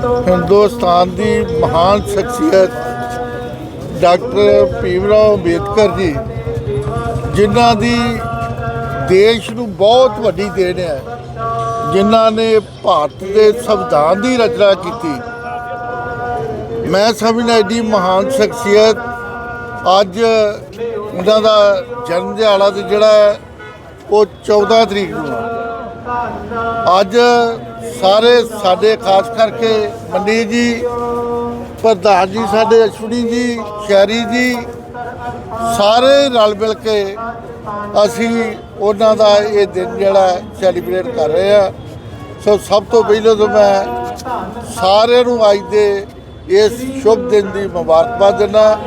ਹਿੰਦੁਸਤਾਨ ਦੀ ਮਹਾਨ ਸ਼ਖਸੀਅਤ ਡਾਕਟਰ ਭੀਮਰਾਓ ਅੰਬੇਦਕਰ ਜੀ, ਜਿਨ੍ਹਾਂ ਦੀ ਦੇਸ਼ ਨੂੰ ਬਹੁਤ ਵੱਡੀ ਦੇਣ ਹੈ, ਜਿਨ੍ਹਾਂ ਨੇ ਭਾਰਤ ਦੇ ਸੰਵਿਧਾਨ ਦੀ ਰਚਨਾ ਕੀਤੀ। ਮੈਂ ਸਮਝਦਾ ਐਡੀ ਮਹਾਨ ਸ਼ਖਸੀਅਤ ਅੱਜ ਉਹਨਾਂ ਦਾ ਜਨਮ ਦਿਹਾੜਾ ਤੇ ਜਿਹੜਾ ਉਹ 14 ਤਰੀਕ ਨੂੰ ਅੱਜ ਸਾਰੇ ਸਾਡੇ, ਖਾਸ ਕਰਕੇ ਮੰਡੀ ਜੀ, ਪ੍ਰਧਾਨ ਜੀ, ਸਾਡੇ ਅਸ਼ਵਨੀ ਜੀ, ਸ਼ਹਿਰੀ ਜੀ, ਸਾਰੇ ਰਲ ਮਿਲ ਕੇ ਅਸੀਂ ਉਹਨਾਂ ਦਾ ਇਹ ਦਿਨ ਜਿਹੜਾ ਸੈਲੀਬ੍ਰੇਟ ਕਰ ਰਹੇ ਆ ਸੋ ਸਭ ਤੋਂ ਪਹਿਲਾਂ ਤਾਂ ਮੈਂ ਸਾਰਿਆਂ ਨੂੰ ਅੱਜ ਦੇ ਇਸ ਸ਼ੁਭ ਦਿਨ ਦੀ ਮੁਬਾਰਕਬਾਦ ਦਿੰਦਾ।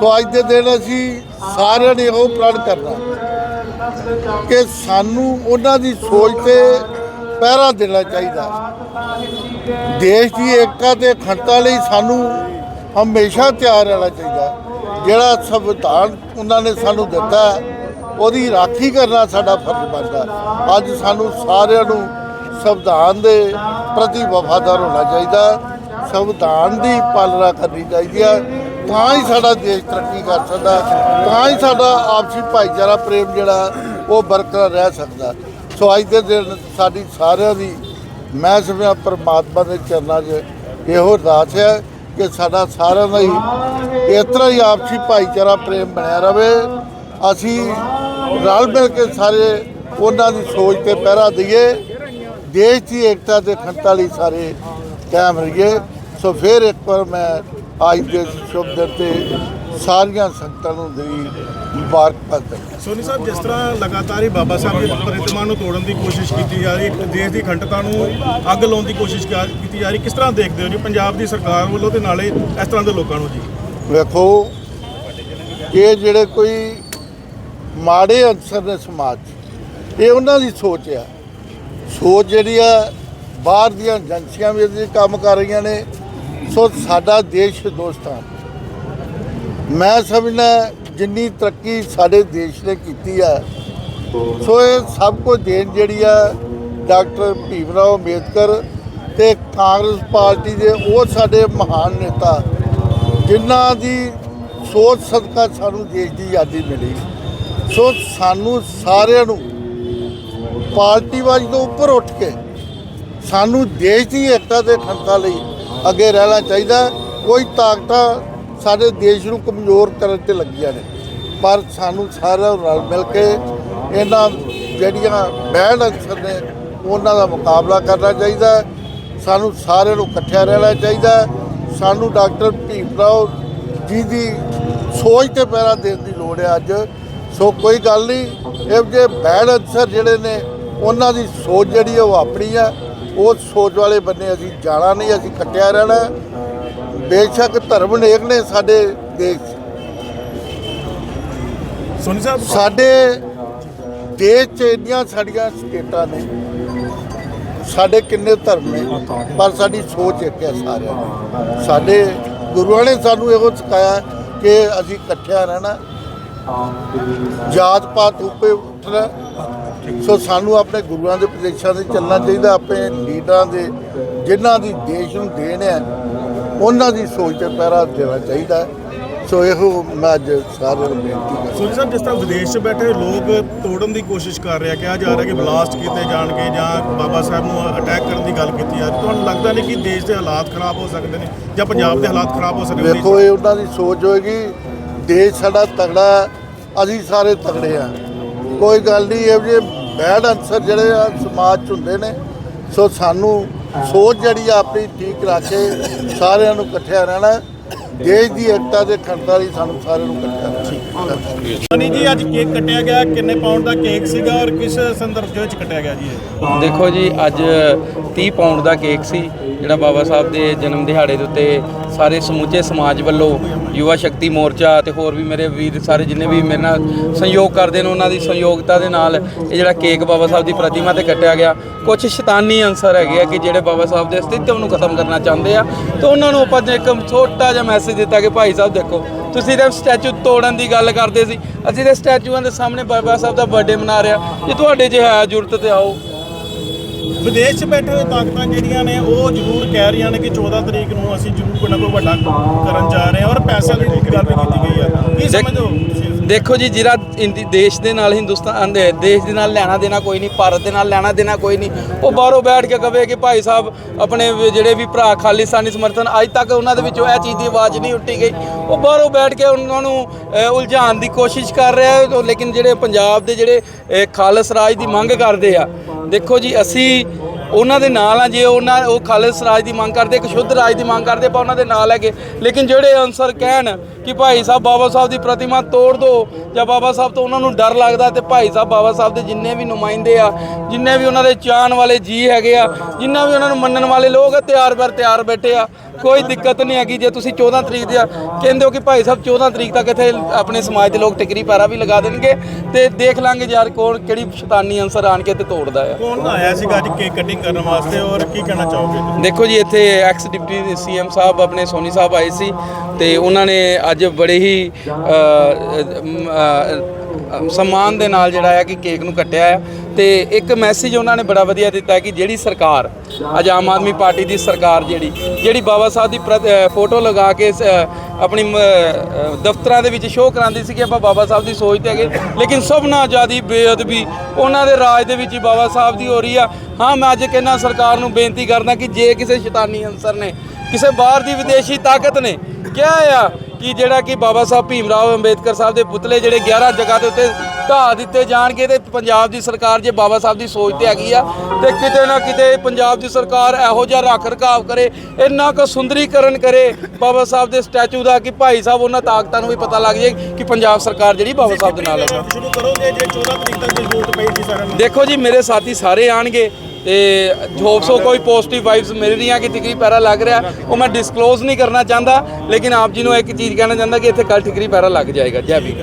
ਸੋ ਅੱਜ ਦੇ ਦਿਨ ਅਸੀਂ ਸਾਰਿਆਂ ਨੇ ਉਹ ਪ੍ਰਣ ਕਰਨਾ। ਕਿ ਸਾਨੂੰ ਉਹਨਾਂ ਦੀ ਸੋਚ ਤੇ ਪਹਿਰਾ ਦੇਣਾ ਚਾਹੀਦਾ। ਦੇਸ਼ ਦੀ ਏਕਤਾ ਤੇ ਅਖੰਡਤਾ ਲਈ ਸਾਨੂੰ ਹਮੇਸ਼ਾ ਤਿਆਰ ਰਹਿਣਾ ਚਾਹੀਦਾ। ਜਿਹੜਾ ਸੰਵਿਧਾਨ ਉਹਨਾਂ ਨੇ ਸਾਨੂੰ ਦਿੱਤਾ, ਉਹਦੀ ਰਾਖੀ ਕਰਨਾ ਸਾਡਾ ਫਰਜ਼ ਬਣਦਾ। ਅੱਜ ਸਾਨੂੰ ਸਾਰਿਆਂ ਨੂੰ ਸੰਵਿਧਾਨ ਦੇ ਪ੍ਰਤੀ ਵਫਾਦਾਰ ਹੋਣਾ ਚਾਹੀਦਾ। ਸੰਵਿਧਾਨ ਦੀ ਪਾਲਣਾ ਕਰਨੀ ਚਾਹੀਦੀ ਹੈ ਤਾਂ ਹੀ ਸਾਡਾ ਦੇਸ਼ ਤਰੱਕੀ ਕਰ ਸਕਦਾ, ਤਾਂ ਹੀ ਸਾਡਾ ਆਪਸੀ ਭਾਈਚਾਰਾ, ਪ੍ਰੇਮ ਜਿਹੜਾ, ਉਹ ਬਰਕਰਾਰ ਰਹਿ ਸਕਦਾ। ਸੋ ਅੱਜ ਦੇ ਦਿਨ ਸਾਡੀ ਸਾਰਿਆਂ ਦੀ, ਮੈਂ ਸਮਝਿਆ ਪਰਮਾਤਮਾ ਦੇ ਚਰਨਾਂ 'ਚ ਇਹੋ ਅਰਦਾਸ ਹੈ ਕਿ ਸਾਡਾ ਸਾਰਿਆਂ ਦਾ ਹੀ ਇਸ ਤਰ੍ਹਾਂ ਹੀ ਆਪਸੀ ਭਾਈਚਾਰਾ, ਪ੍ਰੇਮ ਬਣਿਆ ਰਵੇ। ਅਸੀਂ ਰਲ ਮਿਲ ਕੇ ਸਾਰੇ ਉਹਨਾਂ ਦੀ ਸੋਚ ਤੇ ਪਹਿਰਾ ਦਈਏ। ਦੇਸ਼ ਦੀ ਏਕਤਾ ਤੇ ਅਖੰਡਤਾ ਲਈ ਸਾਰੇ ਕਾਇਮ ਰਹੀਏ। ਸੋ ਫਿਰ ਇੱਕ ਵਾਰ ਮੈਂ ਅੱਜ ਦੇ ਸ਼ੁਭ ਦਿਨ ਤੇ ਸਾਰੀਆਂ ਸੰਗਤਾਂ ਨੂੰ ਦੀ ਮੁਬਾਰਕਬਾਦ ਦਿੰਦਾ ਸੋਨੀ ਸਾਹਿਬ ਜਿਸ ਤਰ੍ਹਾਂ ਲਗਾਤਾਰ ਹੀ ਬਾਬਾ ਸਾਹਿਬ ਦੀ ਪ੍ਰਤਿਮਾ ਨੂੰ ਤੋੜਨ ਦੀ ਕੋਸ਼ਿਸ਼ ਕੀਤੀ ਜਾ ਰਹੀ ਹੈ ਦੇਸ਼ ਦੀ ਅਖੰਡਤਾ ਨੂੰ ਅੱਗ ਲਾਉਣ ਦੀ ਕੋਸ਼ਿਸ਼ ਕੀਤੀ ਜਾ ਰਹੀ ਕਿਸ ਤਰ੍ਹਾਂ ਦੇਖਦੇ ਹੋ ਜੀ ਪੰਜਾਬ ਦੀ ਸਰਕਾਰ ਵੱਲੋਂ ਤੇ ਨਾਲੇ ਇਸ ਤਰ੍ਹਾਂ ਦੇ ਲੋਕਾਂ ਨੂੰ ਜੀ? ਵੇਖੋ ਇਹ ਜਿਹੜੇ ਕੋਈ ਮਾੜੇ ਅਨਸਰ ਨੇ ਸਮਾਜ ਇਹ ਉਹਨਾਂ ਦੀ ਸੋਚ ਆ। ਸੋਚ ਜਿਹੜੀ ਆ ਬਾਹਰ ਦੀਆਂ ਏਜੰਸੀਆਂ ਵੀ ਕੰਮ ਕਰ ਰਹੀਆਂ ਨੇ ਸੋ ਸਾਡਾ ਦੇਸ਼ ਹਿੰਦੁਸਤਾਨ ਮੈਂ ਸਮਝਣਾ ਜਿੰਨੀ ਤਰੱਕੀ ਸਾਡੇ ਦੇਸ਼ ਨੇ ਕੀਤੀ ਆ, ਸੋ ਇਹ ਸਭ ਕੁਝ ਦੇਣ ਜਿਹੜੀ ਆ, ਡਾਕਟਰ ਭੀਮਰਾਓ ਅੰਬੇਦਕਰ ਤੇ ਕਾਂਗਰਸ ਪਾਰਟੀ ਦੇ ਉਹ ਸਾਡੇ ਮਹਾਨ ਨੇਤਾ, ਜਿਨ੍ਹਾਂ ਦੀ ਸੋਚ ਸਦਕਾ ਸਾਨੂੰ ਦੇਸ਼ ਦੀ ਆਜ਼ਾਦੀ ਮਿਲੀ। ਸੋ ਸਾਨੂੰ ਸਾਰਿਆਂ ਨੂੰ ਪਾਰਟੀਵਾਦੀ ਤੋਂ ਉੱਪਰ ਉੱਠ ਕੇ ਸਾਨੂੰ ਦੇਸ਼ ਦੀ ਏਕਤਾ ਦੇ ਖੰਤਾ ਲਈ ਅੱਗੇ ਰਹਿਣਾ ਚਾਹੀਦਾ। ਕੋਈ ਤਾਕਤਾਂ ਸਾਡੇ ਦੇਸ਼ ਨੂੰ ਕਮਜ਼ੋਰ ਕਰਨ ਤੇ ਲੱਗੀਆਂ ਨੇ। ਪਰ ਸਾਨੂੰ ਸਾਰਿਆਂ ਨੂੰ ਰਲ ਮਿਲ ਕੇ ਇਹਨਾਂ ਜਿਹੜੀਆਂ ਬੈਡ ਅਨਸਰ ਨੇ, ਉਹਨਾਂ ਦਾ ਮੁਕਾਬਲਾ ਕਰਨਾ ਚਾਹੀਦਾ। ਸਾਨੂੰ ਸਾਰਿਆਂ ਨੂੰ ਇਕੱਠਿਆ ਰਹਿਣਾ ਚਾਹੀਦਾ। ਸਾਨੂੰ ਡਾਕਟਰ ਭੀਮਰਾਓ ਜੀ ਦੀ ਸੋਚ ਤੇ ਪਹਿਰਾ ਦੇਣ ਦੀ ਲੋੜ ਹੈ ਅੱਜ। ਸੋ ਕੋਈ ਗੱਲ ਨਹੀਂ, ਇਹ ਜੇ ਬੈਡ ਅਨਸਰ ਜਿਹੜੇ ਨੇ, ਉਹਨਾਂ ਦੀ ਸੋਚ ਜਿਹੜੀ ਹੈ ਉਹ ਆਪਣੀ ਆ। ਉਸ ਸੋਚ ਵਾਲੇ ਬੰਨੇ ਅਸੀਂ ਜਾਣਾ ਨਹੀਂ ਅਸੀਂ ਕੱਟਿਆ ਰਹਿਣਾ। ਬੇਸ਼ੱਕ ਧਰਮ ਨੇਕ ਨੇ ਸਾਡੇ ਦੇਸ਼। ਸੋਨੀ ਸਾਹਿਬ ਸਾਡੇ ਦੇਸ਼ 'ਚ ਇੰਨੀਆਂ ਸਾਡੀਆਂ ਸਟੇਟਾਂ ਨੇ ਸਾਡੇ ਕਿੰਨੇ ਧਰਮ ਨੇ ਪਰ ਸਾਡੀ ਸੋਚ ਇੱਕ ਹੈ ਸਾਰਿਆਂ ਦੀ ਸਾਡੇ ਗੁਰੂਆਂ ਨੇ ਸਾਨੂੰ ਇਹੋ ਸਿਖਾਇਆ ਕਿ ਅਸੀਂ ਇਕੱਠਿਆਂ ਰਹਿਣਾ ਜਾਤ ਪਾਤ ਉੱਪਰ ਉੱਠਣਾ ਸੋ ਸਾਨੂੰ ਆਪਣੇ ਗੁਰੂਆਂ ਦੇ ਉਪਦੇਸ਼ਾਂ ਤੇ ਚੱਲਣਾ ਚਾਹੀਦਾ ਆਪਣੇ ਲੀਡਰਾਂ ਦੇ ਜਿਨ੍ਹਾਂ ਦੀ ਦੇਸ਼ ਨੂੰ ਦੇਣ ਹੈ ਉਹਨਾਂ ਦੀ ਸੋਚ ਤੇ ਪਹਿਰਾ ਦੇਣਾ ਚਾਹੀਦਾ। ਸੋ ਇਹੋ ਮੈਂ ਅੱਜ ਸਾਰਿਆਂ ਨੂੰ ਬੇਨਤੀ ਕਰਦਾ ਸੋਨੀ ਸਾਹਿਬ ਜਿਸ ਤਰ੍ਹਾਂ ਵਿਦੇਸ਼ 'ਚ ਬੈਠੇ ਲੋਕ ਤੋੜਨ ਦੀ ਕੋਸ਼ਿਸ਼ ਕਰ ਰਿਹਾ ਕਿਹਾ ਜਾ ਰਿਹਾ ਕਿ ਬਲਾਸਟ ਕੀਤੇ ਜਾਣਗੇ ਜਾਂ ਬਾਬਾ ਸਾਹਿਬ ਨੂੰ ਅਟੈਕ ਕਰਨ ਦੀ ਗੱਲ ਕੀਤੀ ਜਾ ਰਹੀ ਤੁਹਾਨੂੰ ਲੱਗਦਾ ਨਹੀਂ ਕਿ ਦੇਸ਼ ਦੇ ਹਾਲਾਤ ਖਰਾਬ ਹੋ ਸਕਦੇ ਨੇ ਜਾਂ ਪੰਜਾਬ ਦੇ ਹਾਲਾਤ ਖਰਾਬ ਹੋ ਸਕਦੇ ਨੇ? ਵੇਖੋ ਇਹ ਉਹਨਾਂ ਦੀ ਸੋਚ ਹੋਏਗੀ। ਦੇਸ਼ ਸਾਡਾ ਤਗੜਾ ਅਸੀਂ ਸਾਰੇ ਤਗੜੇ ਆ ਕੋਈ ਗੱਲ ਨਹੀਂ ਇਹ ਜੇ ਬੈਡ ਅਨਸਰ ਜਿਹੜੇ ਆ ਸਮਾਜ 'ਚ ਹੁੰਦੇ ਨੇ ਸੋ ਸਾਨੂੰ ਸੋਚ ਜਿਹੜੀ ਆ ਆਪਣੀ ਠੀਕ ਰੱਖ ਕੇ ਸਾਰਿਆਂ ਨੂੰ ਇਕੱਠਿਆ ਰਹਿਣਾ। ਦੇਸ਼ ਦੀ ਏਕਤਾ ਦੇ ਖੰਡਤਾ ਲਈ ਸਾਨੂੰ ਸਾਰਿਆਂ ਨੂੰ ਹੈ। ਸੋਨੀ ਜੀ ਅੱਜ ਕੇਕ ਕੱਟਿਆ ਗਿਆ। ਕਿੰਨੇ ਪਾਉਂਡ ਦਾ ਕੇਕ ਸੀਗਾ ਔਰ ਕਿਸ ਸੰਦਰਭ ਦੇ ਵਿੱਚ ਕੱਟਿਆ ਗਿਆ ਜੀ ਇਹ? ਦੇਖੋ ਜੀ ਅੱਜ 30 ਪਾਉਂਡ ਦਾ ਕੇਕ ਸੀ ਜਿਹੜਾ ਬਾਬਾ ਸਾਹਿਬ ਦੇ ਜਨਮ ਦਿਹਾੜੇ ਦੇ ਉੱਤੇ ਸਾਰੇ ਸਮੁੱਚੇ ਸਮਾਜ ਵੱਲੋਂ ਯੁਵਾ ਸ਼ਕਤੀ ਮੋਰਚਾ ਤੇ ਹੋਰ ਵੀ ਮੇਰੇ ਵੀਰ ਸਾਰੇ ਜਿੰਨੇ ਵੀ ਮੇਰੇ ਨਾਲ ਸਹਿਯੋਗ ਕਰਦੇ ਨੇ ਉਹਨਾਂ ਦੀ ਸਹਿਯੋਗਤਾ ਦੇ ਨਾਲ ਇਹ ਜਿਹੜਾ ਕੇਕ ਬਾਬਾ ਸਾਹਿਬ ਦੀ ਪ੍ਰਤਿਮਾ ਤੇ ਕੱਟਿਆ ਗਿਆ। ਕੁਝ ਸ਼ੈਤਾਨੀ ਅੰਸਰ ਹੈਗੇ ਆ ਕਿ ਜਿਹੜੇ ਬਾਬਾ ਸਾਹਿਬ ਦੇ ਅਸਤਿਤਵ ਨੂੰ ਖਤਮ ਕਰਨਾ ਚਾਹੁੰਦੇ ਆ ਤੇ ਉਹਨਾਂ ਨੂੰ ਆਪਾਂ ਇੱਕ ਛੋਟਾ ਜਿਹਾ ਮੈਸੇਜ ਦਿੱਤਾ ਕਿ ਭਾਈ ਸਾਹਿਬ ਦੇਖੋ, ਤੁਸੀਂ ਤਾਂ ਸਟੈਚੂ ਤੋੜਨ ਦੀ ਗੱਲ ਕਰਦੇ ਸੀ। ਅਸੀਂ ਤੇ ਸਟੈਚੂਆਂ ਦੇ ਸਾਹਮਣੇ ਬਾਬਾ ਸਾਹਿਬ ਦਾ ਬਰਥਡੇ ਮਨਾ ਰਿਹਾ। ਜੇ ਤੁਹਾਡੇ ਜੇ ਹੈ ਜ਼ਰੂਰਤ ਤੇ ਆਓ। ਵਿਦੇਸ਼ 'ਚ ਬੈਠੇ ਹੋਏ ਤਾਕਤਾਂ ਜਿਹੜੀਆਂ ਨੇ ਉਹ ਜ਼ਰੂਰ ਕਹਿ ਰਹੀਆਂ ਨੇ ਕਿ 14 ਤਰੀਕ ਨੂੰ ਅਸੀਂ ਜ਼ਰੂਰ ਕੋਈ ਨਾ ਕੋਈ ਵੱਡਾ ਕਰਨ ਜਾ ਰਹੇ ਹਾਂ ਔਰ ਪੈਸਾ ਦੀ ਗੱਲ ਵੀ ਕੀਤੀ ਗਈ ਆ ਕੀ ਨੂੰ? ਦੇਖੋ ਜੀ ਜਿਹੜਾ ਦੇਸ਼ ਦੇ ਨਾਲ ਹਿੰਦੁਸਤਾਨ ਦੇ ਦੇਸ਼ ਦੇ ਨਾਲ ਲੈਣਾ ਦੇਣਾ ਕੋਈ ਨਹੀਂ ਭਾਰਤ ਦੇ ਨਾਲ ਲੈਣਾ ਦੇਣਾ ਕੋਈ ਨਹੀਂ ਉਹ ਬਾਹਰੋਂ ਬੈਠ ਕੇ ਕਵੇ ਕਿ ਭਾਈ ਸਾਹਿਬ ਆਪਣੇ ਜਿਹੜੇ ਵੀ ਭਰਾ ਖਾਲਿਸਤਾਨੀ ਸਮਰਥਨ ਅੱਜ ਤੱਕ ਉਹਨਾਂ ਦੇ ਵਿੱਚੋਂ ਇਹ ਚੀਜ਼ ਦੀ ਆਵਾਜ਼ ਨਹੀਂ ਉੱਠੀ ਗਈ ਉਹ ਬਾਹਰੋਂ ਬੈਠ ਕੇ ਉਹਨਾਂ ਨੂੰ ਉਲਝਾਉਣ ਦੀ ਕੋਸ਼ਿਸ਼ ਕਰ ਰਿਹਾ ਹੈ। ਲੇਕਿਨ ਜਿਹੜੇ ਪੰਜਾਬ ਦੇ ਜਿਹੜੇ ਖਾਲਸ ਰਾਜ ਦੀ ਮੰਗ ਕਰਦੇ ਆ, ਦੇਖੋ ਜੀ, ਅਸੀਂ ਉਹਨਾਂ ਦੇ ਨਾਲ ਆ, ਜੇ ਉਹਨਾਂ ਉਹ ਖਾਲਿਸ ਰਾਜ ਦੀ ਮੰਗ ਕਰਦੇ, ਇੱਕ ਸ਼ੁੱਧ ਰਾਜ ਦੀ ਮੰਗ ਕਰਦੇ, ਆਪਾਂ ਉਹਨਾਂ ਦੇ ਨਾਲ ਹੈਗੇ। ਲੇਕਿਨ ਜਿਹੜੇ ਅਨਸਰ ਕਹਿਣ ਕਿ ਭਾਈ ਸਾਹਿਬ ਬਾਬਾ ਸਾਹਿਬ ਦੀ ਪ੍ਰਤਿਮਾ ਤੋੜ ਦਿਓ ਜਾਂ ਬਾਬਾ ਸਾਹਿਬ ਤੋਂ ਉਹਨਾਂ ਨੂੰ ਡਰ ਲੱਗਦਾ ਤੇ ਭਾਈ ਸਾਹਿਬ ਬਾਬਾ ਸਾਹਿਬ ਦੇ ਜਿੰਨੇ ਵੀ ਨੁਮਾਇੰਦੇ ਆ, ਜਿੰਨੇ ਵੀ ਉਹਨਾਂ ਦੇ ਚਾਹਣ ਵਾਲੇ ਜੀ ਹੈਗੇ ਆ, ਜਿੰਨਾ ਵੀ ਉਹਨਾਂ ਨੂੰ ਮੰਨਣ ਵਾਲੇ ਲੋਕ ਆ, ਤਿਆਰ ਬਰ ਤਿਆਰ ਬੈਠੇ ਆ, ਕੋਈ ਦਿੱਕਤ ਨਹੀਂ ਹੈਗੀ। ਜੇ ਤੁਸੀਂ 14 ਤਰੀਕ ਦੀ ਆ- ਕਹਿੰਦੇ ਹੋ ਕਿ ਭਾਈ ਸਾਹਿਬ 14 ਤਰੀਕ ਤੱਕ ਇੱਥੇ ਆਪਣੇ ਸਮਾਜ ਦੇ ਲੋਕ ਟਿਕਰੀ ਪੈਰਾ ਵੀ ਲਗਾ ਦੇਣਗੇ, ਤੇ ਦੇਖ ਲਾਂਗੇ ਯਾਰ ਕੌਣ ਕਿਹੜੀ ਸ਼ੈਤਾਨੀ ਅਨਸਰ ਆਣ ਕੇ ਤੇ ਤੋੜਦਾ ਆ। ਕੌਣ ਆਇਆ ਸੀਗਾ ਅੱਜ ਕੇਕ ਕਟਿੰਗ ਕਰਨ ਵਾਸਤੇ ਔਰ ਕੀ ਕਹਿਣਾ ਚਾਹੋਗੇ? ਦੇਖੋ ਜੀ, ਇੱਥੇ ਐਕਸ ਡਿਪਟੀ ਸੀਐਮ ਸਾਹਿਬ, ਆਪਣੇ ਸੋਨੀ ਸਾਹਿਬ ਆਏ ਸੀ ਤੇ ਉਹਨਾਂ ਨੇ ਅੱਜ ਬੜੇ ਹੀ ਸਨਮਾਨ ਦੇ ਨਾਲ ਜਿਹੜਾ ਹੈ ਕਿ ਕੇਕ ਨੂੰ ਕੱਟਿਆ ਹੈ ਤੇ ਇੱਕ ਮੈਸੇਜ ਉਹਨਾਂ ਨੇ ਬੜਾ ਵਧੀਆ ਦਿੱਤਾ ਕਿ ਜਿਹੜੀ ਸਰਕਾਰ, ਅੱਜ ਆਮ ਆਦਮੀ ਪਾਰਟੀ ਦੀ ਸਰਕਾਰ ਜਿਹੜੀ ਜਿਹੜੀ ਬਾਬਾ ਸਾਹਿਬ ਦੀ ਪ੍ਰਤ- ਫੋਟੋ ਲਗਾ ਕੇ ਆਪਣੀ ਮ- ਦਫ਼ਤਰਾਂ ਦੇ ਵਿੱਚ ਸ਼ੋਅ ਕਰਾਉਂਦੀ ਸੀ ਕਿ ਆਪਾਂ ਬਾਬਾ ਸਾਹਿਬ ਦੀ ਸੋਚ ਤੇ ਹੈਗੇ। ਲੇਕਿਨ ਸਭ ਨਾਲ ਆਜ਼ਾਦੀ ਬੇਅਦਬੀ, ਉਹਨਾਂ ਦੇ ਰਾਜ ਦੇ ਵਿੱਚ ਹੀ ਬਾਬਾ ਸਾਹਿਬ ਦੀ ਹੋ ਰਹੀ ਆ। ਹਾਂ, ਮੈਂ ਅੱਜ ਕਹਿੰਦਾ, ਸਰਕਾਰ ਨੂੰ ਬੇਨਤੀ ਕਰਦਾ ਕਿ ਜੇ ਕਿਸੇ ਸ਼ੈਤਾਨੀ ਅੰਸਰ ਨੇ, ਕਿਸੇ ਬਾਹਰ ਦੀ ਵਿਦੇਸ਼ੀ ਤਾਕਤ ਨੇ, ਕਿਹਾ ਆ ਕਿ ਜਿਹੜਾ ਕਿ ਬਾਬਾ ਸਾਹਿਬ ਭੀਮ ਰਾਓ ਅੰਬੇਦਕਰ ਸਾਹਿਬ ਦੇ ਪੁਤਲੇ ਜਿਹੜੇ 11 ਜਗ੍ਹਾ ਦੇ ਉੱਤੇ ਢਾਹ ਦਿੱਤੇ ਜਾਣਗੇ ਤੇ ਪੰਜਾਬ ਦੀ ਸਰਕਾਰ ਜੇ ਬਾਬਾ ਸਾਹਿਬ ਦੀ ਸੋਚ ਤੇ ਹੈਗੀ ਆ ਤੇ ਕਿਤੇ ਨਾ ਕਿਤੇ ਪੰਜਾਬ ਦੀ ਸਰਕਾਰ ਇਹੋ ਜਿਹਾ ਰੱਖ ਰਖਾਵ ਕਰੇ ਇੰਨਾ ਕੁ ਸੁੰਦਰੀਕਰਨ ਕਰੇ ਬਾਬਾ ਸਾਹਿਬ ਦੇ ਸਟੈਚੂ ਦਾ ਕਿ ਭਾਈ ਸਾਹਿਬ ਉਹਨਾਂ ਤਾਕਤਾਂ ਨੂੰ ਵੀ ਪਤਾ ਲੱਗ ਜਾਏ ਕਿ ਪੰਜਾਬ ਸਰਕਾਰ ਜਿਹੜੀ ਬਾਬਾ ਸਾਹਿਬ ਦੇ ਨਾਲ ਹੈ ਸ਼ੁਰੂ ਕਰੋਗੇ ਜੇ 14 ਤਰੀਕ ਤੱਕ ਦੀ ਜ਼ਰੂਰਤ ਪਈ ਸੀ ਸਾਰਿਆਂ ਨੂੰ? ਦੇਖੋ ਜੀ ਮੇਰੇ ਸਾਥੀ ਸਾਰੇ ਆਣਗੇ ਤੇ ਹੋਪ ਸੋ ਕੋਈ ਪੋਜ਼ਿਟਿਵ ਵਾਈਬਸ ਮਿਲ ਰਹੀਆਂ ਕਿ ਠਿਕਰੀ ਪੈਰਾ ਲੱਗ ਰਿਹਾ। ਉਹ ਮੈਂ ਡਿਸਕਲੋਜ਼ ਨਹੀਂ ਕਰਨਾ ਚਾਹੁੰਦਾ ਲੇਕਿਨ ਆਪ ਜੀ ਨੂੰ ਇੱਕ ਚੀਜ਼ ਕਹਿਣਾ ਚਾਹੁੰਦਾ ਕਿ ਇੱਥੇ ਕੱਲ ਠਿਕਰੀ ਪੈਰਾ ਲੱਗ ਜਾਏਗਾ। ਜੈ ਵੀ